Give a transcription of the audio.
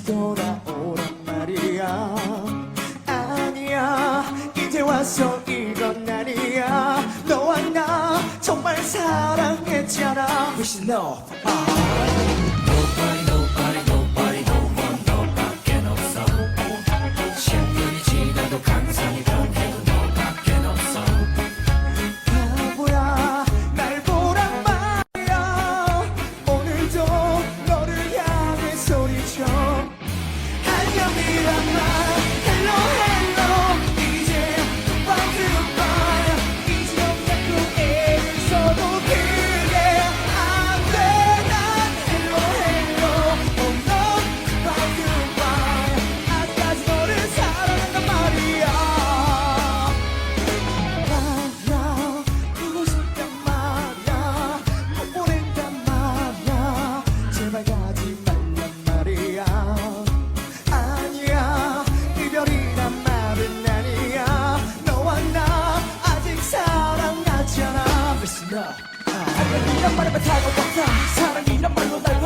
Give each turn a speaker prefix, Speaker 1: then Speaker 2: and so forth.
Speaker 1: 다시 돌아오란 말이야. 아니야. 이제 와서 이건 아니야. 너와 나 정말 사랑했잖아. We should know. 사랑이란 말에만 사랑없다. 사랑이란 말로 날